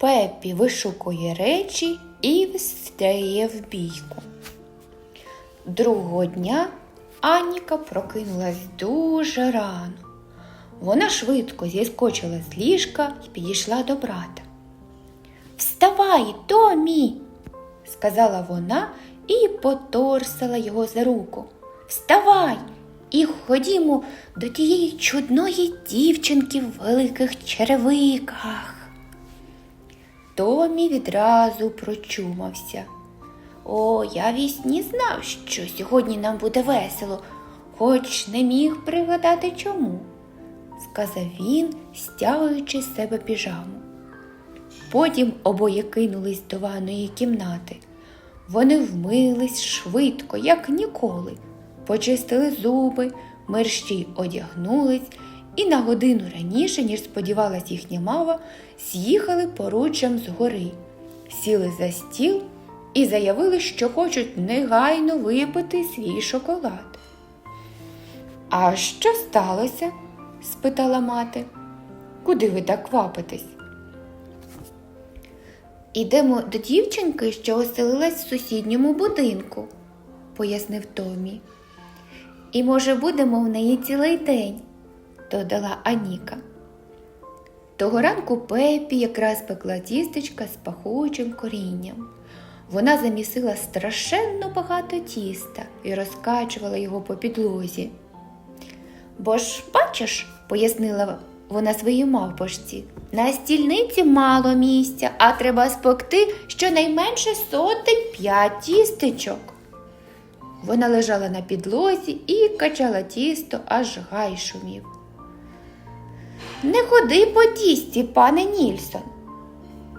Пеппі вишукує речі і встає в бійку. Другого дня Анніка прокинулась дуже рано. Вона швидко зіскочила з ліжка і підійшла до брата. Вставай, Томі, сказала вона і поторсила його за руку. Вставай і ходімо до тієї чудної дівчинки в великих черевиках. Томі відразу прочумався. О, я вісні знав, що сьогодні нам буде весело, хоч не міг пригадати чому, сказав він, стягуючи з себе піжаму. Потім обоє кинулись до ванної кімнати. Вони вмились швидко, як ніколи, почистили зуби, мерщій одягнулись і на годину раніше, ніж сподівалась їхня мама, з'їхали поруччям з гори, сіли за стіл і заявили, що хочуть негайно випити свій шоколад. А що сталося? спитала мати. Куди ви так квапитесь? Ідемо до дівчинки, що оселилась в сусідньому будинку, пояснив Томі. І, може, будемо в неї цілий день, додала Аніка. Того ранку Пепі якраз пекла тістечка з пахучим корінням. Вона замісила страшенно багато тіста і розкачувала його по підлозі. Бо ж, бачиш, пояснила вона своїй мавпочці, на стільниці мало місця, а треба спекти щонайменше сотень п'ять тістечок. Вона лежала на підлозі і качала тісто, аж гай шумів. Не ходи по тісті, пане Нільсон,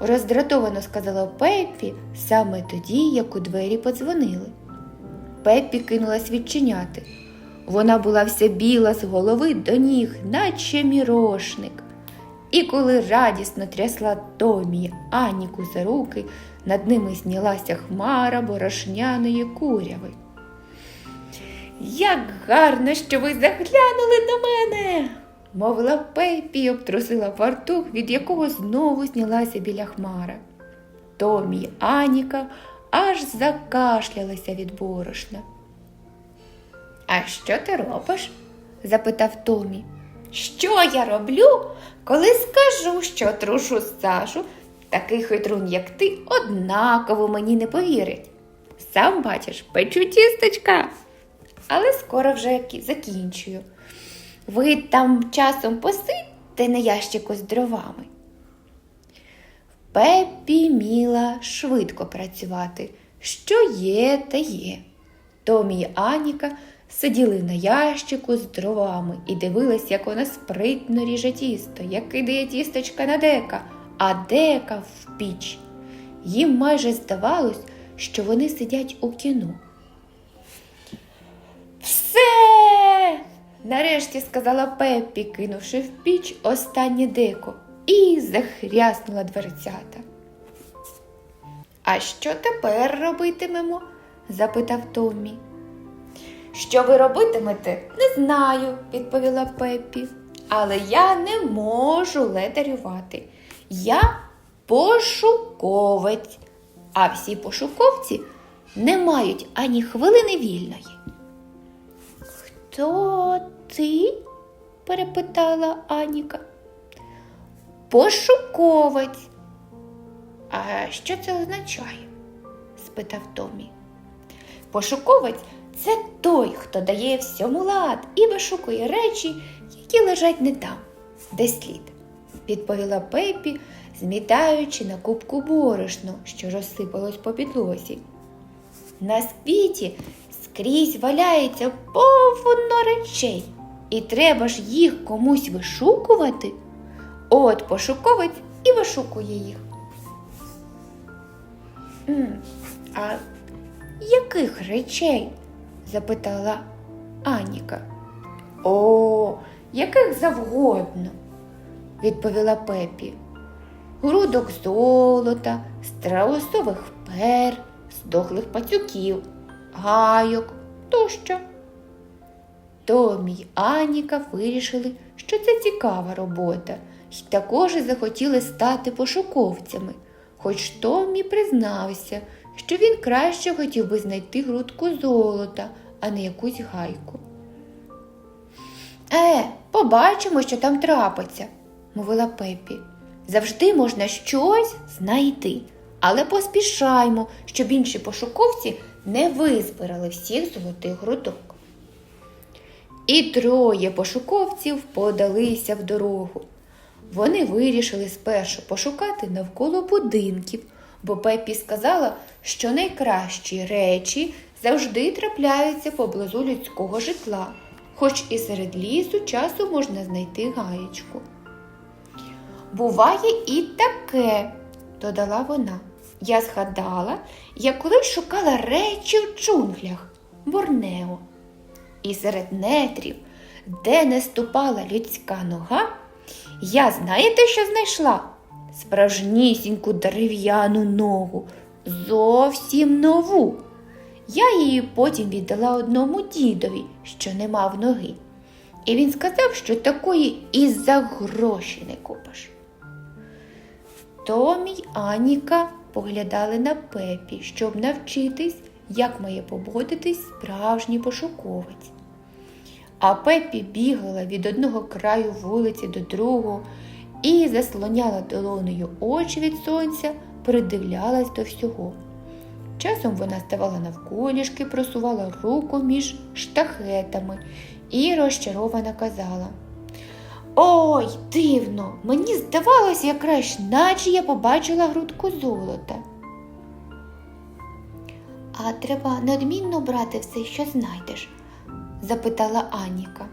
роздратовано сказала Пеппі саме тоді, як у двері подзвонили. Пеппі кинулась відчиняти. Вона була вся біла з голови до ніг, наче мірошник. І коли радісно трясла Томі Аніку за руки, над ними знялася хмара борошняної куряви. Як гарно, що ви заглянули до мене, мовила Пепі й обтрусила фартух, від якого знову знялася біля хмара. Томі й Аніка аж закашлялися від борошна. А що ти робиш? запитав Томі. Що я роблю, коли скажу, що трушу Сашу, такий хитрун, як ти, однаково мені не повірить. Сам бачиш, печу тістечка, але скоро вже закінчую. Ви там часом посидьте на ящику з дровами. Пеппі міла швидко працювати. Що є, те є. Томі й Аніка сиділи на ящику з дровами і дивились, як вона спритно ріже тісто, як кидає тістечка на дека, а дека в піч. Їм майже здавалось, що вони сидять у кіно. Все. Нарешті сказала Пеппі, кинувши в піч останнє деко, і захряснула дверцята. А що тепер робитимемо? запитав Томмі. Що ви робитимете, не знаю, відповіла Пеппі. Але я не можу ледарювати. Я пошуковець, а всі пошуковці не мають ані хвилини вільної. Хто ти? перепитала Аніка. Пошуковець. А що це означає? спитав Томі. Пошуковець це той, хто дає всьому лад і вишукує речі, які лежать не там, де слід, відповіла Пепі, змітаючи на кубку борошно, що розсипалось по підлозі. На світі скрізь валяється повно речей, і треба ж їх комусь вишукувати. От пошуковець і вишукує їх. А яких речей? запитала Аніка. О, яких завгодно, відповіла Пепі. Грудок золота, страусових пер, здохлих пацюків, гайок тощо. Томі й Аніка вирішили, що це цікава робота, й також захотіли стати пошуковцями, хоч Томмі признався, що він краще хотів би знайти грудку золота, а не якусь гайку. Е, побачимо, що там трапиться, мовила Пепі. Завжди можна щось знайти, але поспішаймо, щоб інші пошуковці не визбирали всіх золотих грудок. І троє пошуковців подалися в дорогу. Вони вирішили спершу пошукати навколо будинків, бо Пепі сказала, що найкращі речі завжди трапляються поблизу людського житла, хоч і серед лісу часу можна знайти гаєчку. Буває і таке, додала вона. Я згадала, як колись шукала речі в джунглях Борнео. І серед нетрів, де не ступала людська нога, я знаєте, що знайшла? Справжнісіньку дерев'яну ногу, зовсім нову. Я її потім віддала одному дідові, що не мав ноги. І він сказав, що такої і за гроші не купиш. Томі й Аніка поглядали на Пепі, щоб навчитись, як має поводитись справжній пошуковець. А Пепі бігала від одного краю вулиці до другого і заслоняла долонею очі від сонця, придивлялась до всього. Часом вона ставала навколішки, просувала руку між штахетами і розчаровано казала. Ой, дивно, мені здавалося якраз, наче я побачила грудку золота. А треба надмінно брати все, що знайдеш? Запитала Аніка.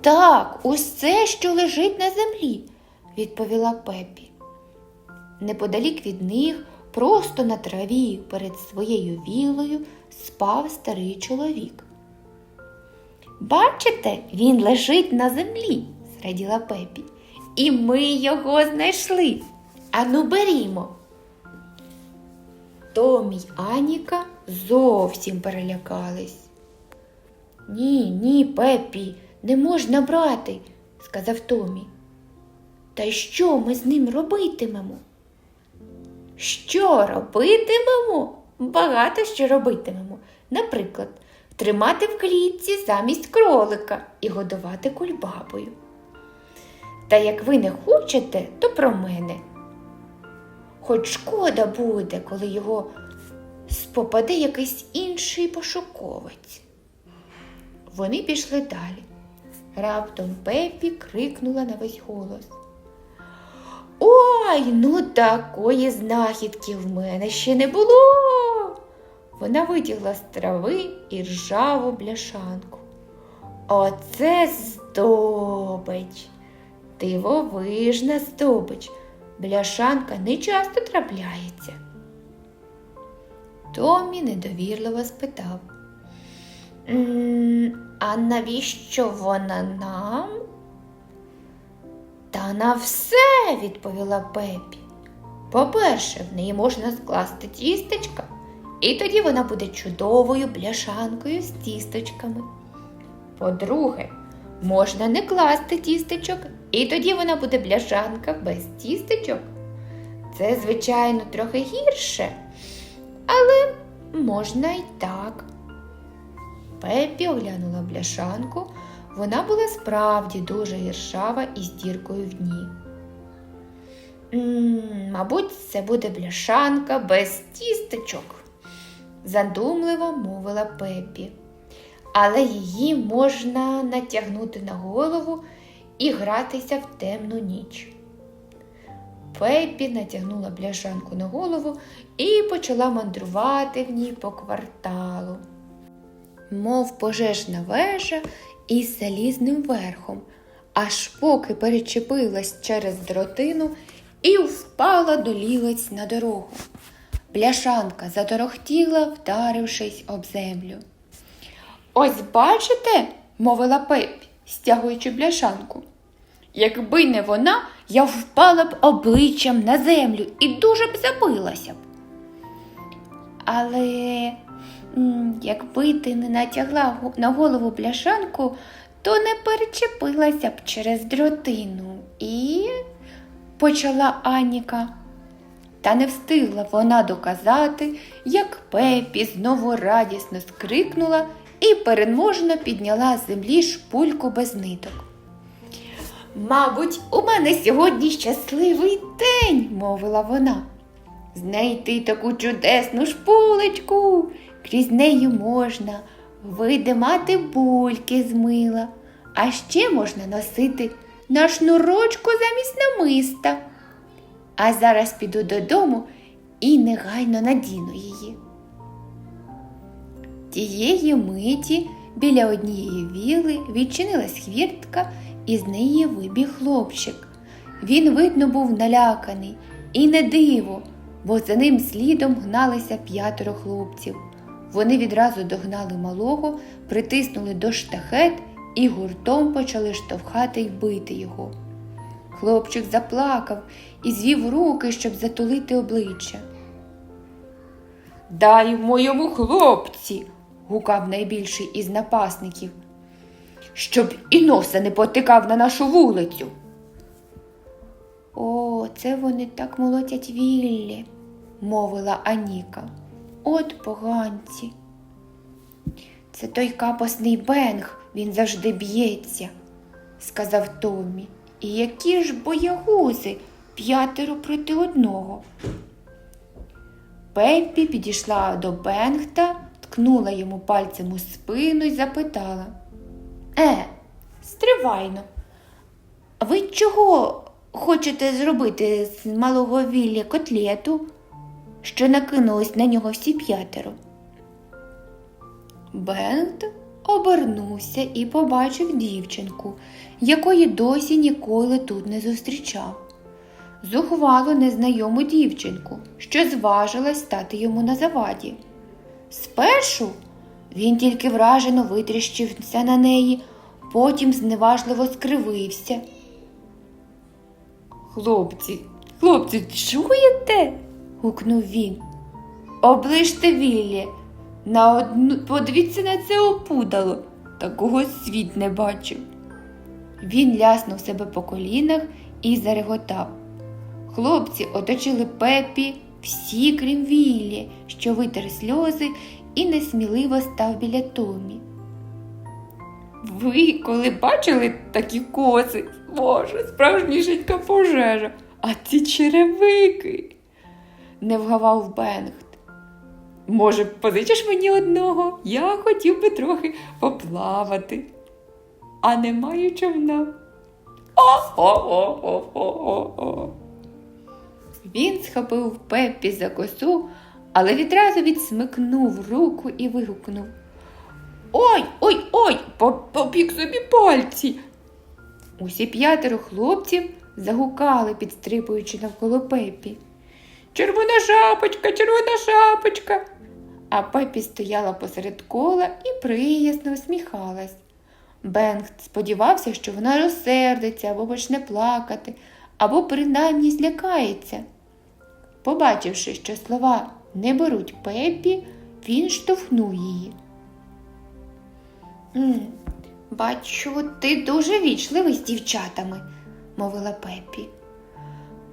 Так, усе, що лежить на землі, відповіла Пепі. Неподалік від них, просто на траві перед своєю вілою, спав старий чоловік. Бачите, він лежить на землі, зраділа Пепі. І ми його знайшли. Ану берімо. Томі й Аніка зовсім перелякались. Ні, ні, Пепі, не можна брати, сказав Томі. Та що ми з ним робитимемо? Що робитимемо? Багато що робитимемо. Наприклад, тримати в клітці замість кролика і годувати кульбабою. Та як ви не хочете, то про мене. Хоч шкода буде, коли його спопаде якийсь інший пошуковець. Вони пішли далі. Раптом Пепі крикнула на весь голос. Ой, ну такої знахідки в мене ще не було. Вона витягла з трави і ржаву бляшанку. Оце здобич, дивовижна здобич. Бляшанка не часто трапляється. Томі недовірливо спитав. «М, А навіщо вона нам? Та на все, відповіла Пепі. По-перше, в неї можна скласти тістечка, і тоді вона буде чудовою бляшанкою з тістечками. По-друге, можна не класти тістечок, і тоді вона буде бляшанка без тістечок. Це, звичайно, трохи гірше, але можна й так. Пепі оглянула бляшанку. Вона була справді дуже гіршава і з діркою в дні. «М, Мабуть, це буде бляшанка без тістечок, задумливо мовила Пепі. Але її можна натягнути на голову і гратися в темну ніч. Пепі натягнула бляшанку на голову і почала мандрувати в ній по кварталу мов пожежна вежа із залізним верхом, аж поки перечепилась через дротину і впала до лілиць на дорогу. Бляшанка заторохтіла, вдарившись об землю. Ось бачите, мовила Пепі, стягуючи бляшанку. Якби не вона, я впала б обличчям на землю і дуже б забилася б. Але якби ти не натягла на голову бляшанку, то не перечепилася б через дротину. і почала Аніка. Та не встигла вона доказати, як Пепі знову радісно скрикнула і переможно підняла з землі шпульку без ниток. Мабуть, у мене сьогодні щасливий день, мовила вона. Знайти таку чудесну шпулечку. Крізь неї можна видимати бульки з мила, а ще можна носити на шнурочку замість намиста. А зараз піду додому і негайно надіну її. Тієї миті біля однієї віли відчинилась хвіртка, і з неї вибіг хлопчик. Він, видно, був наляканий, і не диво, бо за ним слідом гналися п'ятеро хлопців. Вони відразу догнали малого, притиснули до штахет і гуртом почали штовхати й бити його. Хлопчик заплакав і звів руки, щоб затулити обличчя. Дай моєму хлопці, гукав найбільший із напасників, щоб і носа не потикав на нашу вулицю. О, це вони так молотять Віллі, мовила Аніка. От поганці. Це той капосний бенг, він завжди б'ється, сказав Томмі. І які ж боягузи п'ятеро проти одного. Пеппі підійшла до Бенгта, ткнула йому пальцем у спину і запитала. Е, стривайно. Ви чого хочете зробити з малого Вілля котлету, що накинулись на нього всі п'ятеро? Бенгт обернувся і побачив дівчинку, якої досі ніколи тут не зустрічав. Зухвало незнайому дівчинку, що зважилась стати йому на заваді. Спершу він тільки вражено витріщився на неї, потім зневажливо скривився. Хлопці, хлопці, чуєте? Гукнув він. Оближте Віллі, на одну подивіться на це опудало, такого світ не бачив. Він ляснув себе по колінах і зареготав. Хлопці оточили пепі, всі, крім Віллі, що витер сльози і несміливо став біля Томі. Ви коли бачили такі коси? Боже, справжнішенька пожежа, а ці черевики, не вгавав Бенгт. Може, позичиш мені одного? Я хотів би трохи поплавати, а не маю човна. О-о-о-о-о-о. Він схопив Пеппі за косу, але відразу відсмикнув руку і вигукнув. Ой, ой, ой, попік собі пальці. Усі п'ятеро хлопців загукали, підстрибуючи навколо Пепі. Червона шапочка, червона шапочка. А Пепі стояла посеред кола і приязно усміхалась. Бенгт сподівався, що вона розсердиться або почне плакати, або принаймні злякається. Побачивши, що слова не беруть Пепі, він штовхнув її. Бачу, ти дуже вічливий з дівчатами, мовила Пепі.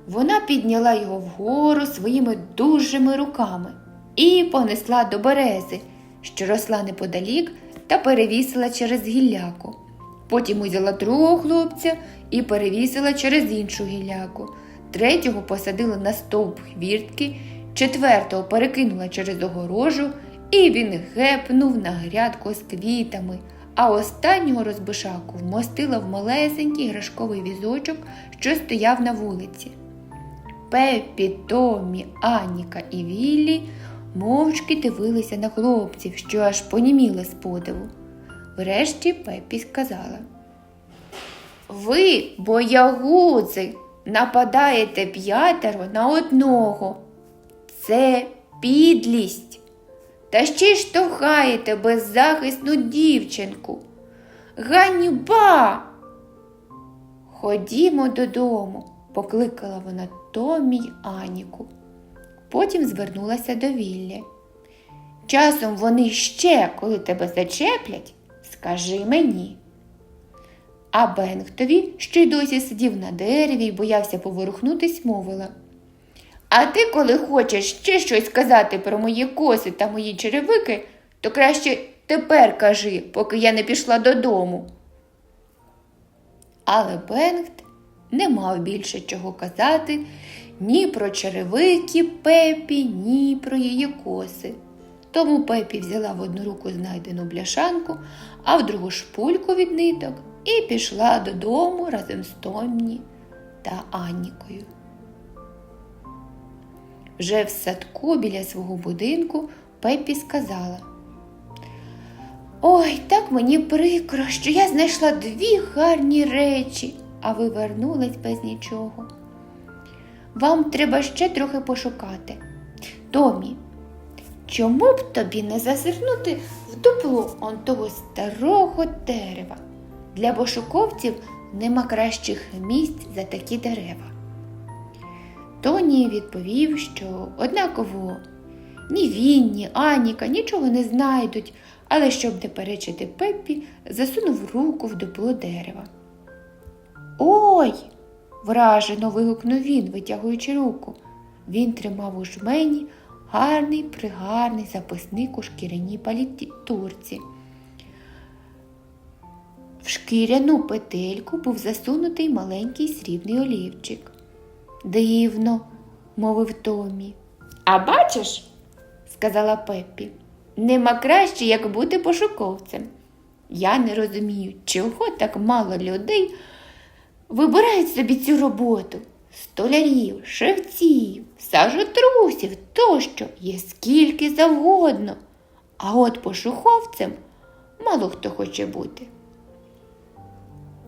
Вона підняла його вгору своїми дужими руками і понесла до берези, що росла неподалік, та перевісила через гілляку. Потім узяла другого хлопця і перевісила через іншу гілляку, третього посадила на стовп хвіртки, четвертого перекинула через огорожу, і він гепнув на грядку з квітами, а останнього розбишаку вмостила в малесенький грашковий візочок, що стояв на вулиці. Пеппі, Томмі, Аніка і Віллі мовчки дивилися на хлопців, що аж поніміли з подиву. Врешті Пеппі сказала: Ви, боягузи, нападаєте п'ятеро на одного. Це підлість. Та ще й штовхаєте беззахисну дівчинку. Ганьба! Ходімо додому, покликала вона Томі Аніку. Потім звернулася до Віллі. Часом вони ще, коли тебе зачеплять, скажи мені. А Бенгтові, що й досі сидів на дереві і боявся поворухнутись, мовила. А ти, коли хочеш ще щось сказати про мої коси та мої черевики, то краще тепер кажи, поки я не пішла додому. Але Бенгт не мав більше чого казати ні про черевики Пепі, ні про її коси. Тому Пепі взяла в одну руку знайдену бляшанку, а в другу шпульку від ниток і пішла додому разом з Томні та Аннікою. Вже в садку біля свого будинку Пепі сказала. Ой, так мені прикро, що я знайшла дві гарні речі, а ви вернулись без нічого. Вам треба ще трохи пошукати. Томі, чому б тобі не зазирнути в дупло он того старого дерева? Для пошуковців нема кращих місць за такі дерева. Тоні відповів, що однаково ні він, ні Аніка нічого не знайдуть, але щоб не перечити Пеппі, засунув руку в дупло дерева. Ой! вражено вигукнув він, витягуючи руку. Він тримав у жмені гарний пригарний записник у шкіряній палітурці. В шкіряну петельку був засунутий маленький срібний олівчик. Дивно, мовив Томі. А бачиш, сказала Пеппі, нема краще, як бути пошуковцем. Я не розумію, чого так мало людей вибирають собі цю роботу. Столярів, шевців, сажотрусів тощо є скільки завгодно. А от пошуховцем мало хто хоче бути.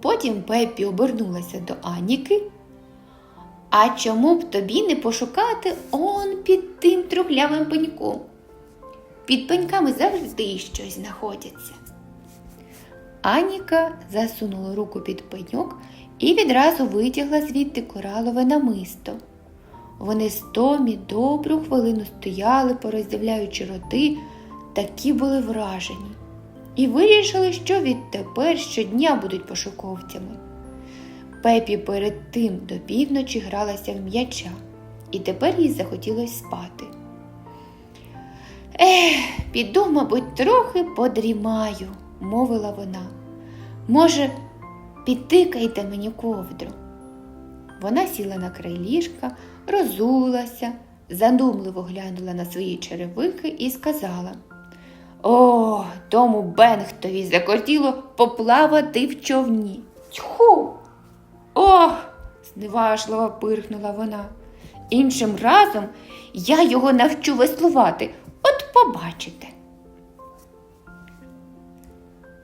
Потім Пеппі обернулася до Аніки. А чому б тобі не пошукати он під тим трухлявим пеньком? Під пеньками завжди щось знаходиться. Аніка засунула руку під пеньок і відразу витягла звідти коралове намисто. Вони з Томі добру хвилину стояли, пороздивляючи роти, такі були вражені, і вирішили, що відтепер щодня будуть пошуковцями. Пепі перед тим до півночі гралася в м'яча, і тепер їй захотілося спати. Ех, піду, мабуть, трохи подрімаю, мовила вона. Може, підтикайте мені ковдру. Вона сіла на край ліжка, розулася, задумливо глянула на свої черевики і сказала О, тому Бенгтові закортіло поплавати в човні. Тьху! Ох, зневажливо пирхнула вона. Іншим разом я його навчу веслувати, от побачите.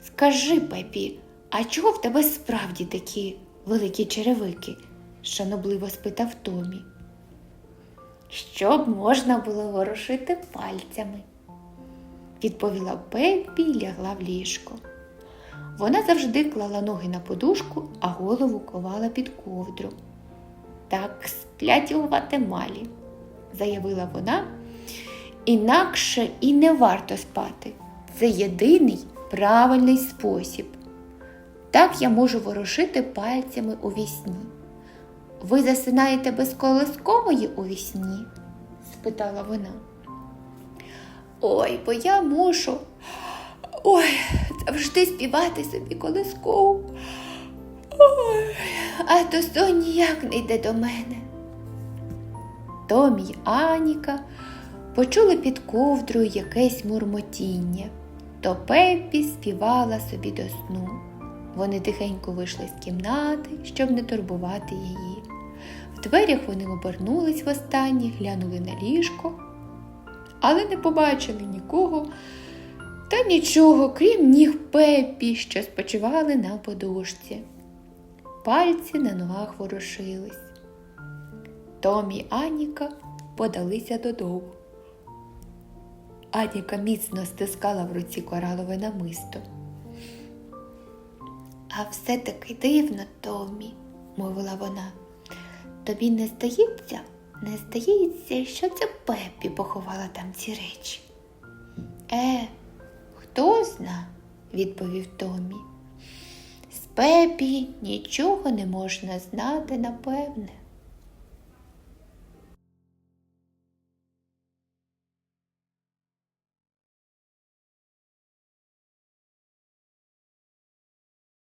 Скажи, Пепі, а чого в тебе справді такі великі черевики? шанобливо спитав Томі. Щоб можна було ворушити пальцями, відповіла Пепі і лягла в ліжко. Вона завжди клала ноги на подушку, а голову ковала під ковдру. Так сплять у Гватемалі, заявила вона. Інакше і не варто спати. Це єдиний правильний спосіб. Так я можу ворушити пальцями у вісні. Ви засинаєте без колискової у вісні? спитала вона. Ой, бо я мушу. Ой, завжди співати собі колискову. Ой, а то сон ніяк не йде до мене. Томі й Аніка почули під ковдрою якесь мурмотіння, то Пеппі співала собі до сну. Вони тихенько вийшли з кімнати, щоб не турбувати її. В дверях вони обернулись востаннє, глянули на ліжко, але не побачили нікого та нічого, крім ніг Пеппі, що спочивали на подушці. Пальці на ногах ворушились. Томі і Аніка подалися додому. Аніка міцно стискала в руці коралове намисто. А все таки дивно, Томі, мовила вона. Тобі не здається, не здається, що це Пеппі поховала там ці речі. Е, хто зна, відповів Томі. З Пепі нічого не можна знати напевне.